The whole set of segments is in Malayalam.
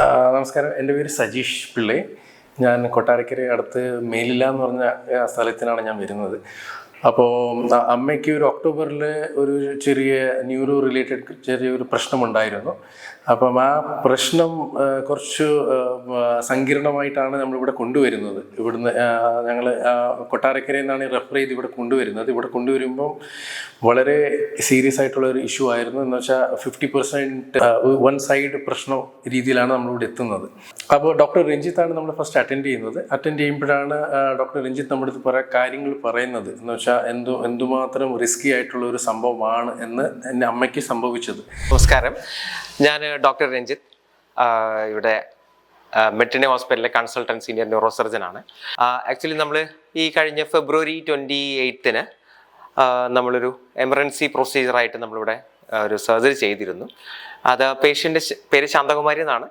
നമസ്കാരം. എന്റെ പേര് സജീഷ് പിള്ളെ. ഞാൻ കൊട്ടാരക്കര അടുത്ത് മേലില എന്ന് പറഞ്ഞ സ്ഥലത്തിനാണ് ഞാൻ വരുന്നത്. അപ്പോൾ അമ്മയ്ക്ക് ഒരു ഒക്ടോബറിൽ ഒരു ചെറിയ ന്യൂറോ റിലേറ്റഡ് ചെറിയൊരു പ്രശ്നമുണ്ടായിരുന്നു. അപ്പം ആ പ്രശ്നം കുറച്ച് സങ്കീർണമായിട്ടാണ് നമ്മളിവിടെ കൊണ്ടുവരുന്നത്. ഇവിടുന്ന് ഞങ്ങൾ കൊട്ടാരക്കരയിൽ നിന്നാണ് റെഫർ ചെയ്ത് ഇവിടെ കൊണ്ടുവരുന്നത്. ഇവിടെ കൊണ്ടുവരുമ്പം വളരെ സീരിയസ് ആയിട്ടുള്ള ഒരു ഇഷ്യൂ ആയിരുന്നു. എന്ന് വെച്ചാൽ ഫിഫ്റ്റി പെർസെന്റ് വൺ സൈഡ് പ്രശ്നം രീതിയിലാണ് നമ്മളിവിടെ എത്തുന്നത്. അപ്പോൾ ഡോക്ടർ രഞ്ജിത്താണ് നമ്മൾ ഫസ്റ്റ് അറ്റൻഡ് ചെയ്യുന്നത്. അറ്റൻഡ് ചെയ്യുമ്പോഴാണ് ഡോക്ടർ രഞ്ജിത്ത് നമ്മുടെ അടുത്ത് കുറേ കാര്യങ്ങൾ പറയുന്നത്. എന്ന് വെച്ചാൽ എന്തു എന്തുമാത്രം റിസ്കി ആയിട്ടുള്ള ഒരു സംഭവമാണ് എന്ന് എന്റെ അമ്മയ്ക്ക് സംഭവിച്ചത്. നമസ്കാരം. ഞാൻ ഡോക്ടർ രഞ്ജിത്ത്. ഇവിടെ മെട്രിനെ ഹോസ്പിറ്റലിലെ കൺസൾട്ടന്റ് സീനിയർ ന്യൂറോ സർജൻ ആണ് ആക്ച്വലി നമ്മൾ ഈ കഴിഞ്ഞ ഫെബ്രുവരി ട്വന്റി എയ്ത്തിന് നമ്മളൊരു എമർജൻസി പ്രൊസീജിയറായിട്ട് നമ്മളിവിടെ ഒരു സർജറി ചെയ്തിരുന്നു. അത് പേഷ്യന്റെ പേര് ശാന്തകുമാരി എന്നാണ്.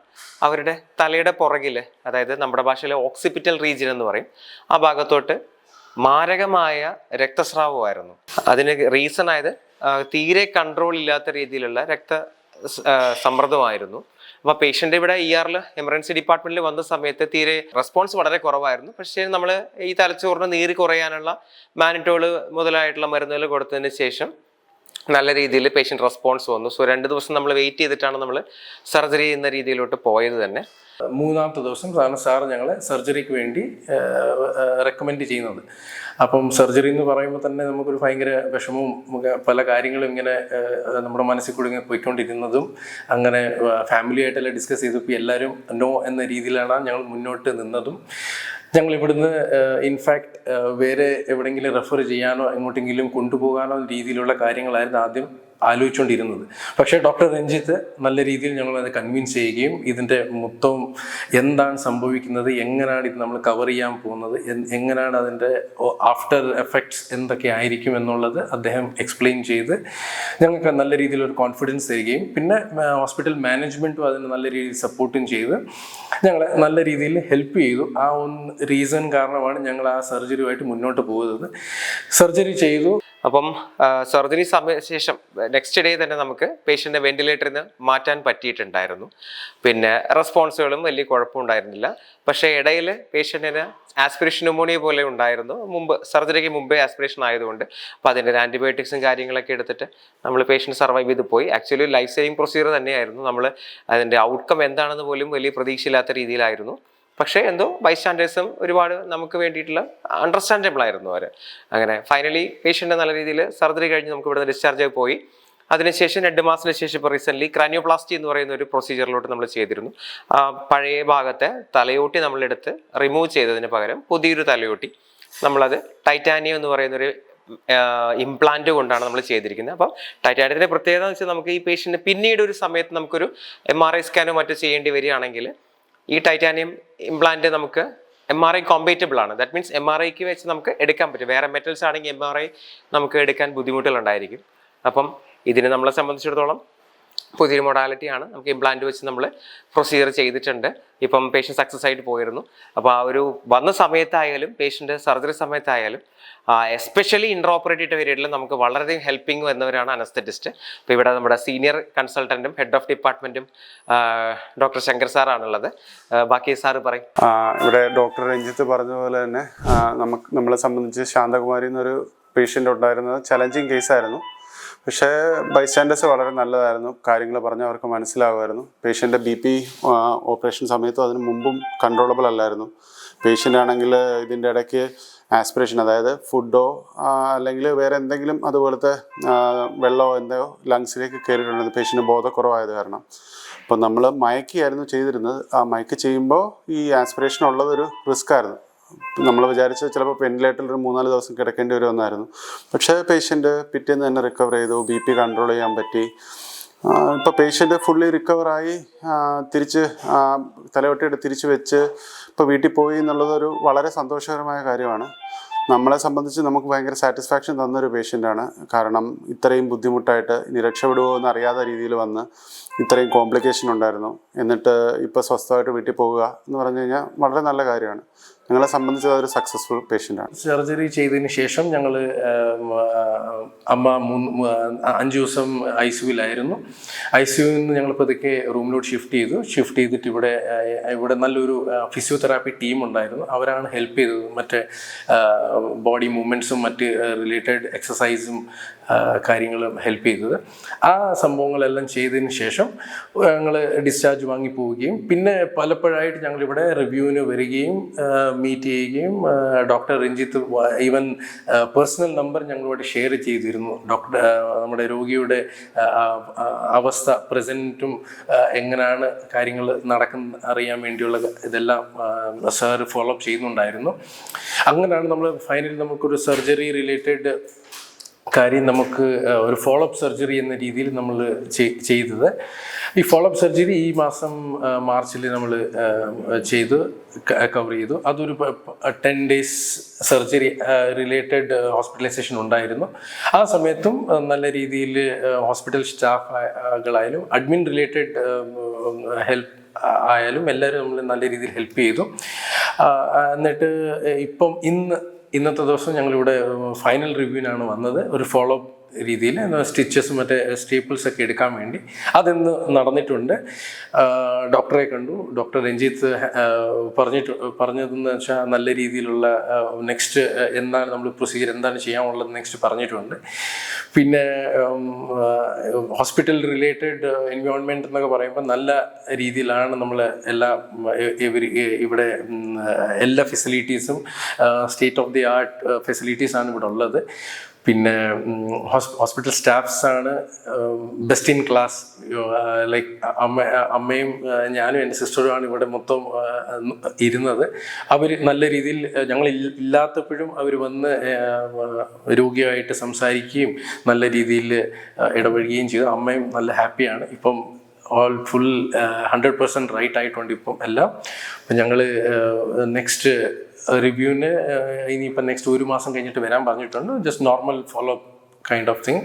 അവരുടെ തലയുടെ പുറകിൽ അതായത് നമ്മുടെ ഭാഷയിലെ ഓക്സിപിറ്റൽ റീജിയൻ എന്ന് പറയും. ആ ഭാഗത്തോട്ട് മാരകമായ രക്തസ്രാവമായിരുന്നു. അതിന് റീസൺ ആയത് തീരെ കൺട്രോൾ ഇല്ലാത്ത രീതിയിലുള്ള രക്ത സമ്മർദ്ദമായിരുന്നു. അപ്പോൾ പേഷ്യന്റ് ഇവിടെ ഇ ആറിൽ എമർജൻസി ഡിപ്പാർട്ട്മെന്റിൽ വന്ന സമയത്ത് തീരെ റെസ്പോൺസ് വളരെ കുറവായിരുന്നു. പക്ഷേ നമ്മൾ ഈ തലച്ചോറിന് നീര് കുറയാനുള്ള മാനിറ്റോൾ മുതലായിട്ടുള്ള മരുന്നുകൾ കൊടുത്തതിന് ശേഷം നല്ല രീതിയിൽ പേഷ്യന്റ് റെസ്പോൺസ് വന്നു. സോ രണ്ട് ദിവസം നമ്മൾ വെയിറ്റ് ചെയ്തിട്ടാണ് നമ്മൾ സർജറി ചെയ്യുന്ന രീതിയിലോട്ട് പോയത് തന്നെ. മൂന്നാമത്തെ ദിവസം സാറിന് സാർ ഞങ്ങളെ സർജറിക്ക് വേണ്ടി റെക്കമെൻഡ് ചെയ്യുന്നത്. അപ്പം സർജറി എന്ന് പറയുമ്പോൾ തന്നെ നമുക്കൊരു ഭയങ്കര വിഷമവും പല കാര്യങ്ങളും ഇങ്ങനെ നമ്മുടെ മനസ്സിൽ കൂടി ഇങ്ങനെ പോയിക്കൊണ്ടിരുന്നതും അങ്ങനെ ഫാമിലിയായിട്ടെല്ലാം ഡിസ്കസ് ചെയ്തപ്പോൾ എല്ലാവരും നോ എന്ന രീതിയിലാണ് ഞങ്ങൾ മുന്നോട്ട് നിന്നതും. ഞങ്ങൾ ഇവിടുന്ന് ഇൻഫാക്ട് വേറെ എവിടെയെങ്കിലും റെഫർ ചെയ്യാനോ എങ്ങോട്ടെങ്കിലും കൊണ്ടുപോകാനോ രീതിയിലുള്ള കാര്യങ്ങളായിരുന്നു ആദ്യം. ആലോചിച്ചുകൊണ്ടിരുന്നത്. പക്ഷേ ഡോക്ടർ രഞ്ജിത്ത് നല്ല രീതിയിൽ ഞങ്ങൾ അത് കൺവിൻസ് ചെയ്യുകയും ഇതിന്റെ മൊത്തം എന്താണ് സംഭവിക്കുന്നത് എങ്ങനെയാണ് ഇത് നമ്മൾ കവർ ചെയ്യാൻ പോകുന്നത് എങ്ങനെയാണ് അതിന്റെ ആഫ്റ്റർ എഫക്ട്സ് എന്തൊക്കെ ആയിരിക്കും എന്നുള്ളത് അദ്ദേഹം എക്സ്പ്ലെയിൻ ചെയ്ത് ഞങ്ങൾക്ക് നല്ല രീതിയിൽ ഒരു കോൺഫിഡൻസ് തരികയും പിന്നെ ഹോസ്പിറ്റൽ മാനേജ്മെന്റും അതിന് നല്ല രീതിയിൽ സപ്പോർട്ടും ചെയ്ത് ഞങ്ങളെ നല്ല രീതിയിൽ ഹെൽപ്പ് ചെയ്തു. ആ ഒന്ന് റീസൺ കാരണമാണ് ഞങ്ങൾ ആ സർജറിയുമായിട്ട് മുന്നോട്ട് പോകുന്നത് സർജറി ചെയ്തു. അപ്പം സർജറി സമയ ശേഷം നെക്സ്റ്റ് ഡേ തന്നെ നമുക്ക് പേഷ്യന്റെ വെന്റിലേറ്ററിൽ നിന്ന് മാറ്റാൻ പറ്റിയിട്ടുണ്ടായിരുന്നു. പിന്നെ റെസ്പോൺസുകളും വലിയ കുഴപ്പമുണ്ടായിരുന്നില്ല പക്ഷേ ഇടയിൽ പേഷ്യന്റിന് ആസ്പിറേഷൻ ന്യൂമോണിയ പോലെ ഉണ്ടായിരുന്നു. മുമ്പ് സർജറിക്ക് മുമ്പേ ആസ്പിറേഷൻ ആയതുകൊണ്ട്. അപ്പോൾ അതിന്റെ ആന്റിബയോട്ടിക്സും കാര്യങ്ങളൊക്കെ എടുത്തിട്ട് നമ്മൾ പേഷ്യന്റ് സർവൈവ് ചെയ്ത് പോയി. ആക്ച്വലി ലൈഫ് സേവിങ് പ്രൊസീജിയർ തന്നെയായിരുന്നു. നമ്മൾ അതിന്റെ ഔട്ട്കം എന്താണെന്ന് പോലും വലിയ പ്രതീക്ഷയില്ലാത്ത രീതിയിലായിരുന്നു. പക്ഷേ എന്തോ ബൈസ്റ്റാൻഡേഴ്സും ഒരുപാട് നമുക്ക് വേണ്ടിയിട്ടുള്ള അണ്ടർസ്റ്റാൻഡബിൾ ആയിരുന്നു അവർ അങ്ങനെ ഫൈനലി പേഷ്യന്റ് നല്ല രീതിയിൽ സർജറി കഴിഞ്ഞ് നമുക്ക് ഇവിടുന്ന് ഡിസ്ചാർജ് ആയി പോയി. അതിനുശേഷം രണ്ട് മാസത്തിന് ശേഷം ഇപ്പോൾ റീസെന്റ്ലി ക്രാനിയോപ്ലാസ്റ്റി എന്ന് പറയുന്ന ഒരു പ്രൊസീജിയറിലോട്ട് നമ്മൾ ചെയ്തിരുന്നു. പഴയ ഭാഗത്തെ തലയോട്ടി നമ്മളെടുത്ത് റിമൂവ് ചെയ്തതിന് പകരം പുതിയൊരു തലയോട്ടി നമ്മളത് ടൈറ്റാനിയം എന്ന് പറയുന്നൊരു ഇംപ്ലാന്റ് കൊണ്ടാണ് നമ്മൾ ചെയ്തിരിക്കുന്നത്. അപ്പം ടൈറ്റാനിയത്തിന്റെ പ്രത്യേകത എന്ന് വെച്ചാൽ നമുക്ക് ഈ പേഷ്യന്റ് പിന്നീട് ഒരു സമയത്ത് നമുക്കൊരു എം ആർ ഐ സ്കാനോ മറ്റോ ചെയ്യേണ്ടി വരികയാണെങ്കിൽ ഈ ടൈറ്റാനിയം ഇംപ്ലാന്റ് നമുക്ക് എം ആർ ഐ കോമ്പേറ്റബിൾ ആണ്. ദാറ്റ് മീൻസ് എം ആർ ഐക്ക് വെച്ച് നമുക്ക് എടുക്കാൻ പറ്റും. വേറെ മെറ്റൽസ് ആണെങ്കിൽ എം ആർ ഐ നമുക്ക് എടുക്കാൻ ബുദ്ധിമുട്ടുകളുണ്ടായിരിക്കും അപ്പം ഇതിനെ നമ്മളെ സംബന്ധിച്ചിടത്തോളം പുതിയൊരു മൊഡാലിറ്റിയാണ് നമുക്ക് ഇംപ്ലാന്റ് വെച്ച് നമ്മൾ പ്രൊസീജിയർ ചെയ്തിട്ടുണ്ട്. ഇപ്പം പേഷ്യന്റ് സക്സസ് ആയിട്ട് പോയിരുന്നു. അപ്പോൾ ആ ഒരു വന്ന സമയത്തായാലും പേഷ്യന്റ് സർജറി സമയത്തായാലും എസ്പെഷ്യലി ഇൻട്രോ ഓപ്പറേറ്റീവ് പീരീഡിൽ നമുക്ക് വളരെയധികം ഹെൽപ്പിംഗ് വന്നവരാണ് അനസ്തറ്റിസ്റ്റ് അപ്പോൾ ഇവിടെ നമ്മുടെ സീനിയർ കൺസൾട്ടന്റും ഹെഡ് ഓഫ് ഡിപ്പാർട്ട്മെന്റും ഡോക്ടർ ശങ്കർ സാറാണുള്ളത് ബാക്കി സാറ് പറയും. ഇവിടെ ഡോക്ടർ രഞ്ജിത്ത് പറഞ്ഞ പോലെ തന്നെ നമുക്ക് നമ്മളെ സംബന്ധിച്ച് ശാന്തകുമാരി എന്നൊരു പേഷ്യന്റ് ഉണ്ടായിരുന്നത് ചലഞ്ചിങ് കേസായിരുന്നു പക്ഷേ ബൈസ്റ്റാൻഡേഴ്സ് വളരെ നല്ലതായിരുന്നു. കാര്യങ്ങൾ പറഞ്ഞ് അവർക്ക് മനസ്സിലാകുമായിരുന്നു പേഷ്യന്റെ ബി പി ഓപ്പറേഷൻ സമയത്തും അതിന് മുമ്പും കൺട്രോളബിൾ അല്ലായിരുന്നു. പേഷ്യന്റ് ആണെങ്കിൽ ഇതിന്റെ ഇടയ്ക്ക് ആസ്പിറേഷൻ അതായത് ഫുഡോ അല്ലെങ്കിൽ വേറെ എന്തെങ്കിലും അതുപോലത്തെ വെള്ളമോ എന്തോ ലങ്സിലേക്ക് കയറിയിട്ടുണ്ടെന്ന് പേഷ്യന്റ് ബോധക്കുറവായത് കാരണം. അപ്പോൾ നമ്മൾ മയക്കിയായിരുന്നു ചെയ്തിരുന്നത്. ആ മയക്ക് ചെയ്യുമ്പോൾ ഈ ആസ്പിറേഷൻ ഉള്ളതൊരു റിസ്ക് ആയിരുന്നു. നമ്മൾ വിചാരിച്ചു ചിലപ്പോൾ വെന്റിലേറ്ററിൽ ഒരു മൂന്നാൽ ദിവസം കിടക്കേണ്ടി വരുമെന്നായിരുന്നു. പക്ഷേ പേഷ്യന്റ് പിറ്റേന്ന് തന്നെ റിക്കവർ ചെയ്തു. ബി പി കൺട്രോൾ ചെയ്യാൻ പറ്റി. ഇപ്പോൾ പേഷ്യന്റ് ഫുള്ളി റിക്കവറായി തിരിച്ച് തലവെട്ടിയിട്ട് തിരിച്ച് വെച്ച് ഇപ്പോൾ വീട്ടിൽ പോയി എന്നുള്ളത് ഒരു വളരെ സന്തോഷകരമായ കാര്യമാണ്. നമ്മളെ സംബന്ധിച്ച് നമുക്ക് ഭയങ്കര സാറ്റിസ്ഫാക്ഷൻ തന്നൊരു പേഷ്യന്റാണ് കാരണം ഇത്രയും ബുദ്ധിമുട്ടായിട്ട് ഇനി രക്ഷപ്പെടുമോ എന്ന് അറിയാതെ രീതിയിൽ വന്ന് ഇത്രയും കോംപ്ലിക്കേഷൻ ഉണ്ടായിരുന്നു. എന്നിട്ട് ഇപ്പോൾ സ്വസ്ഥമായിട്ട് വീട്ടിൽ പോവുക എന്ന് പറഞ്ഞു കഴിഞ്ഞാൽ വളരെ നല്ല കാര്യമാണ്. ഞങ്ങളെ സംബന്ധിച്ച് അതൊരു സക്സസ്ഫുൾ പേഷ്യന്റ് ആണ്. സർജറി ചെയ്തതിന് ശേഷം ഞങ്ങൾ അമ്മ മൂന്ന് അഞ്ച് ദിവസം ഐ സിയുലായിരുന്നു ഐ സിയുവിൽ നിന്ന് ഞങ്ങൾ പതുക്കെ റൂമിലോട്ട് ഷിഫ്റ്റ് ചെയ്തു. ഷിഫ്റ്റ് ചെയ്തിട്ട് ഇവിടെ ഇവിടെ നല്ലൊരു ഫിസിയോതെറാപ്പി ടീം ഉണ്ടായിരുന്നു. അവരാണ് ഹെൽപ്പ് ചെയ്തത്. മറ്റേ ബോഡി മൂവ്മെന്റ്സും മറ്റ് റിലേറ്റഡ് എക്സസൈസും കാര്യങ്ങളും ഹെൽപ്പ് ചെയ്തത്. ആ സംഭവങ്ങളെല്ലാം ചെയ്തതിന് ശേഷം ഞങ്ങൾ ഡിസ്ചാർജ് വാങ്ങി പോവുകയും പിന്നെ പലപ്പോഴായിട്ട് ഞങ്ങളിവിടെ റിവ്യൂവിന് വരികയും മീറ്റ് ചെയ്യുകയും doctor Ranjith even personal number ഞങ്ങളോട് ഷെയർ ചെയ്തിരുന്നു. ഡോക്ടർ നമ്മുടെ രോഗിയുടെ അവസ്ഥ പ്രസന്റും എങ്ങനെയാണ് കാര്യങ്ങൾ നടക്കുന്ന അറിയാൻ വേണ്ടിയുള്ള ഇതെല്ലാം സാർ ഫോളോ അപ്പ് ചെയ്യുന്നുണ്ടായിരുന്നു. അങ്ങനെയാണ് നമ്മൾ ഫൈനലി നമുക്കൊരു സർജറി റിലേറ്റഡ് കാര്യം നമുക്ക് ഒരു ഫോളോ അപ്പ് സർജറി എന്ന രീതിയിൽ നമ്മൾ ചെയ്തത്. ഈ ഫോളോ അപ്പ് സർജറി ഈ മാസം മാർച്ചിൽ നമ്മൾ ചെയ്തു കവർ ചെയ്തു. അതൊരു ten days surgery related hospitalisation ഉണ്ടായിരുന്നു. ആ സമയത്തും നല്ല രീതിയിൽ ഹോസ്പിറ്റൽ സ്റ്റാഫുകളായാലും അഡ്മിൻ റിലേറ്റഡ് ഹെൽപ്പ് ആയാലും എല്ലാവരും നമ്മൾ നല്ല രീതിയിൽ ഹെൽപ്പ് ചെയ്തു. എന്നിട്ട് ഇപ്പം ഇന്ന് ഇന്നത്തെ ദിവസം ഞങ്ങളിവിടെ ഫൈനൽ റിവ്യൂവിനാണ് വന്നത്. ഒരു ഫോളോ അപ്പ് രീതിയിൽ സ്റ്റിച്ചസ് മറ്റേ സ്റ്റേപ്പിൾസ് ഒക്കെ എടുക്കാൻ വേണ്ടി അതിന്ന് നടന്നിട്ടുണ്ട്. ഡോക്ടറെ കണ്ടു. ഡോക്ടർ രഞ്ജിത്ത് പറഞ്ഞിട്ട് പറഞ്ഞതെന്ന് വെച്ചാൽ നല്ല രീതിയിലുള്ള നെക്സ്റ്റ് എന്താണ് നമ്മൾ പ്രൊസീജിയർ എന്താണ് ചെയ്യാനുള്ളത് നെക്സ്റ്റ് പറഞ്ഞിട്ടുണ്ട്. പിന്നെ ഹോസ്പിറ്റൽ റിലേറ്റഡ് എൻവയോൺമെന്റ് എന്നൊക്കെ പറയുമ്പോൾ നല്ല രീതിയിലാണ് നമ്മൾ എല്ലാ ഇവിടെ എല്ലാ ഫെസിലിറ്റീസും state of the art facilities ആണ് ഇവിടെ ഉള്ളത്. പിന്നെ ഹോസ്പിറ്റൽ സ്റ്റാഫ്സ് ആണ് ബെസ്റ്റ് ഇൻ ക്ലാസ് ലൈക്ക് അമ്മ അമ്മയും ഞാനും എന്റെ സിസ്റ്ററുമാണ് ഇവിടെ മൊത്തം ഇരുന്നത്. അവർ നല്ല രീതിയിൽ ഞങ്ങൾ ഇല്ലാത്തപ്പോഴും അവർ വന്ന് രോഗിയായിട്ട് സംസാരിക്കുകയും നല്ല രീതിയിൽ ഇടപഴകുകയും ചെയ്തു. അമ്മയും നല്ല ഹാപ്പിയാണ് ഇപ്പം all full hundred percent right ആയിട്ടുണ്ട് ഇപ്പം എല്ലാം. അപ്പം ഞങ്ങൾ നെക്സ്റ്റ് റിവ്യൂവിന് ഇനിയിപ്പം നെക്സ്റ്റ് ഒരു മാസം കഴിഞ്ഞിട്ട് വരാൻ പറഞ്ഞിട്ടുണ്ട്. Just normal follow up kind of thing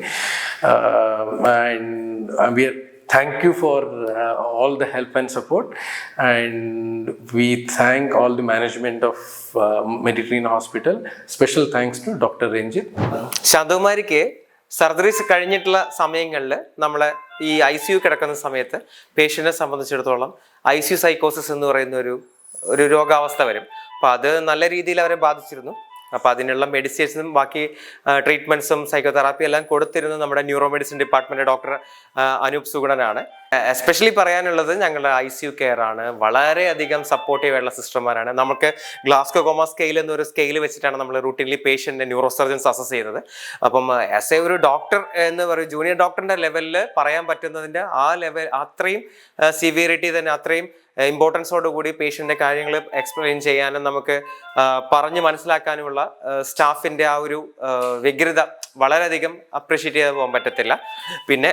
and we are thank you for uh, all the help and support. And we thank all the management of hospital. Special thanks to dr ranjit ശാന്തകുമാരിക്ക് സർജറീസ് കഴിഞ്ഞിട്ടുള്ള സമയങ്ങളിൽ നമ്മൾ ഈ ഐ സി യു കിടക്കുന്ന സമയത്ത് പേഷ്യന്റിനെ സംബന്ധിച്ചിടത്തോളം ഐ സി യു സൈക്കോസിസ് എന്ന് പറയുന്ന ഒരു ഒരു രോഗാവസ്ഥ വരും. അപ്പോൾ അത് നല്ല രീതിയിൽ അവരെ ബാധിച്ചിരുന്നു. അപ്പോൾ അതിനുള്ള മെഡിസിൻസും ബാക്കി ട്രീറ്റ്മെന്റ്സും സൈക്കോതെറാപ്പി എല്ലാം കൊടുത്തിരുന്നത് നമ്മുടെ neuro medicine department doctor Anoop സുഗുണനാണ്. Especially പറയാനുള്ളത് ഞങ്ങളുടെ ഐ സി യു കെയർ ആണ്. വളരെയധികം സപ്പോർട്ടീവ് ആയിട്ടുള്ള സിസ്റ്റർമാരാണ്. നമുക്ക് ഗ്ലാസ്കോ കോമ സ്കെയിൽ എന്നൊരു സ്കെയിൽ വെച്ചിട്ടാണ് നമ്മൾ റൂട്ടീൻലി പേഷ്യന്റെ ന്യൂറോ സർജൻസ് അസസ് ചെയ്യുന്നത്. അപ്പം ആസ് എ ഒരു ഡോക്ടർ എന്ന് പറയും ജൂനിയർ ഡോക്ടറിന്റെ ലെവലിൽ പറയാൻ പറ്റുന്നതിന്റെ ആ ലെവൽ അത്രയും സിവിയറിറ്റി തന്നെ അത്രയും ഇമ്പോർട്ടൻസോട് കൂടി പേഷ്യന്റെ കാര്യങ്ങൾ എക്സ്പ്ലെയിൻ ചെയ്യാനും നമുക്ക് പറഞ്ഞ് മനസ്സിലാക്കാനുമുള്ള സ്റ്റാഫിന്റെ ആ ഒരു വ്യഗ്രത വളരെയധികം അപ്രീഷിയേറ്റ് ചെയ്ത് പോകാൻ പറ്റത്തില്ല. പിന്നെ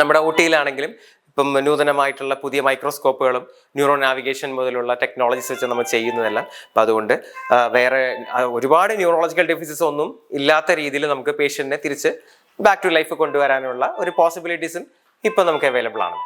നമ്മുടെ ഊട്ടിയിലാണെങ്കിലും ഇപ്പം നൂതനമായിട്ടുള്ള പുതിയ മൈക്രോസ്കോപ്പുകളും ന്യൂറോ നാവിഗേഷൻ മുതലുള്ള ടെക്നോളജീസ് വെച്ച് നമ്മൾ ചെയ്യുന്നതെല്ലാം. അപ്പം അതുകൊണ്ട് വേറെ ഒരുപാട് ന്യൂറോളജിക്കൽ ഡെഫിസിസ് ഒന്നും ഇല്ലാത്ത രീതിയിൽ നമുക്ക് പേഷ്യന്റിനെ തിരിച്ച് ബാക്ക് ടു ലൈഫ് കൊണ്ടുവരാനുള്ള ഒരു പോസിബിലിറ്റീസും ഇപ്പം നമുക്ക് അവൈലബിൾ ആണ്.